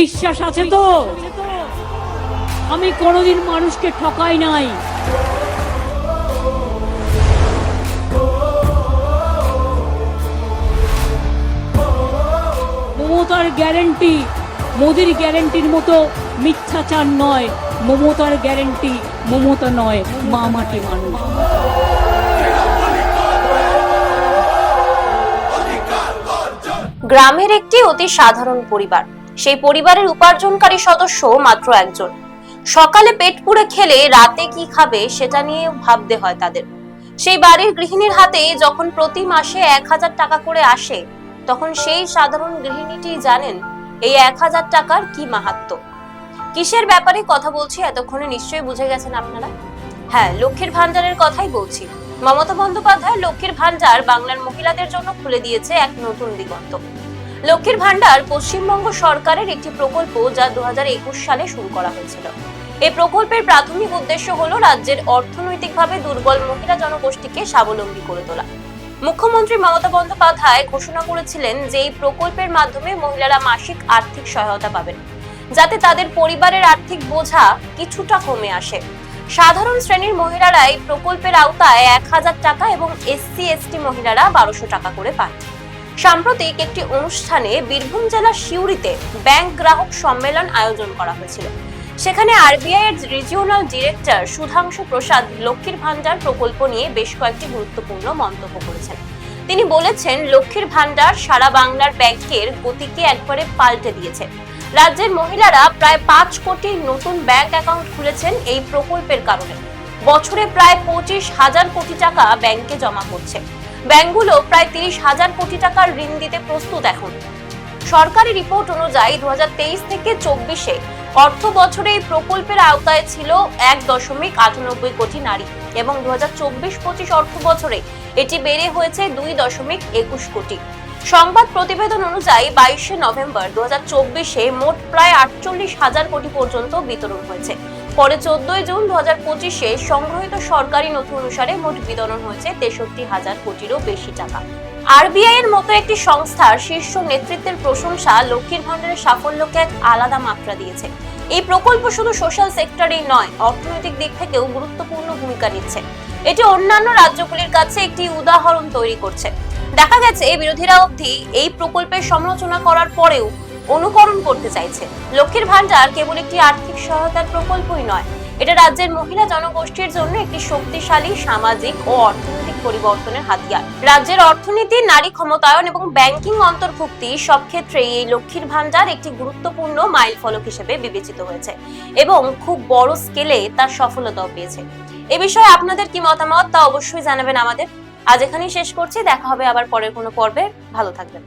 বিশ্বাস আছে তো? আমি কোনোদিন মানুষকে ঠকাই নাই। মমতার গ্যারেন্টি, মোদির গ্যারেন্টির মতো মিথ্যাচার নয়। মমতার গ্যারেন্টি মমতা নয়, মা মাটি মানুষ। গ্রামের একটি অতি সাধারণ পরিবার। সেই পরিবারের উপার্জনকারী সদস্য মাত্র একজন। সকালে পেট পুড়ে খেলে রাতে কি খাবে সেটা নিয়ে ভাবতে হয় তাদের। সেই বাড়ির গৃহিণীর হাতে যখন প্রতি মাসে এক হাজার টাকা করে আসে, তখন সেই সাধারণ গৃহিণীটি জানেন এই এক হাজার টাকার কি মাহাত্ম কিসের ব্যাপারে কথা বলছি এতক্ষণে নিশ্চয়ই বুঝে গেছেন আপনারা? হ্যাঁ লক্ষ্মীর ভান্ডারের কথাই বলছি। মমতা বন্দ্যোপাধ্যায় লক্ষ্মীর ভান্ডার বাংলার মহিলাদের জন্য খুলে দিয়েছে এক নতুন দিগন্ত। লক্ষ্মীর ভান্ডার পশ্চিমবঙ্গ সরকারের একটি প্রকল্প যা দুহাজার একুশ সালে শুরু করা হয়েছিল। এই প্রকল্পের প্রাথমিক উদ্দেশ্য হল রাজ্যের অর্থনৈতিকভাবে দুর্বল মহিলা জনগোষ্ঠীকে স্বাবলম্বী করে তোলা। মুখ্যমন্ত্রী মমতা বন্দ্যোপাধ্যায় ঘোষণা করেছিলেন যে এই প্রকল্পের মাধ্যমে মহিলারা মাসিক আর্থিক সহায়তা পাবেন, যাতে তাদের পরিবারের আর্থিক বোঝা কিছুটা কমে আসে। সাধারণ শ্রেণির মহিলারা এই প্রকল্পের আওতায় এক হাজার টাকা এবং এসসি, এসটি মহিলারা বারোশো টাকা করে পান সাম্প্রতিক একটি অনুষ্ঠানে বীরভূম জেলার সিউড়িতে ব্যাংক গ্রাহক সম্মেলন আয়োজন করা হয়েছিল। সেখানে আরবিআই এর রিজিওনাল ডিরেক্টর সুধাংশু প্রসাদ লক্ষ্মীর ভান্ডার প্রকল্প নিয়ে বেশ কয়েকটি গুরুত্বপূর্ণ মন্তব্য করেছেন। তিনি বলেছেন, লক্ষ্মীর ভান্ডার সারা বাংলার ব্যাংকের গতিকে একবারে পাল্টে দিয়েছে। রাজ্যের মহিলারা প্রায় পাঁচ কোটি নতুন ব্যাংক অ্যাকাউন্ট খুলেছেন এই প্রকল্পের কারণে। বছরে প্রায় পঁচিশ হাজার কোটি টাকা ব্যাংকে জমা করছে ব্যাংকগুলো প্রায় তিরিশ হাজার কোটি টাকার ঋণ দিতে প্রস্তুত এখন। সরকারি রিপোর্ট অনুযায়ী দু হাজার তেইশ থেকে চব্বিশে অর্থ বছরে এই প্রকল্পের আওতায় ছিল এক দশমিক আটানব্বই কোটি নারী এবং দু হাজার চব্বিশ পঁচিশ অর্থ বছরে এটি বেড়ে হয়েছে দুই দশমিক একুশ কোটি। সংবাদ প্রতিবেদন অনুযায়ী বাইশে নভেম্বর দু চব্বিশে মোট প্রায় আটচল্লিশ হাজার কোটি পর্যন্ত বিতরণ হয়েছে। পরে চোদ্দই জুন দু হাজার পঁচিশে সংগ্রহিত সরকারি নথি অনুসারে মোট বিতরণ হয়েছে তেষট্টি হাজার কোটিরও বেশি টাকা। আরবিআই এর মতো একটি সংস্থার শীর্ষ নেতৃত্বের প্রশংসা লক্ষ্মীর ভান্ডারের সাফল্যকে এক আলাদা মাত্রা দিয়েছে। এই প্রকল্প শুধু সোশ্যাল সেক্টরেই নয়, অর্থনৈতিক দিক থেকেও গুরুত্বপূর্ণ ভূমিকা নিচ্ছে। এটি অন্যান্য রাজ্যগুলির কাছে একটি উদাহরণ তৈরি করছে। দেখা গেছে বিরোধীরা অবধি এই প্রকল্পের সমালোচনা করার পরেও অনুকরণ করতে চাইছে। লক্ষ্মীর ভান্ডার কেবল একটি আর্থিক সহায়তার প্রকল্পই নয়, এটা রাজ্যের মহিলা জনগোষ্ঠীর জন্য একটি শক্তিশালী, সামাজিক ও অর্থনৈতিক পরিবর্তনের হাতিয়ার। রাজ্যের অর্থনীতি, নারী ক্ষমতায়ন এবং ব্যাংকিং অন্তর্ভুক্তি সব ক্ষেত্রেই এই লক্ষ্মীর ভান্ডার একটি গুরুত্বপূর্ণ মাইল ফলক হিসেবে বিবেচিত হয়েছে এবং খুব বড় স্কেলে তার সফলতাও পেয়েছে। এ বিষয়ে আপনাদের কি মতামত তা অবশ্যই জানাবেন আমাদের। আজ এখানেই শেষ করছি দেখা হবে আবার পরের কোনো পর্বে। ভালো থাকবেন।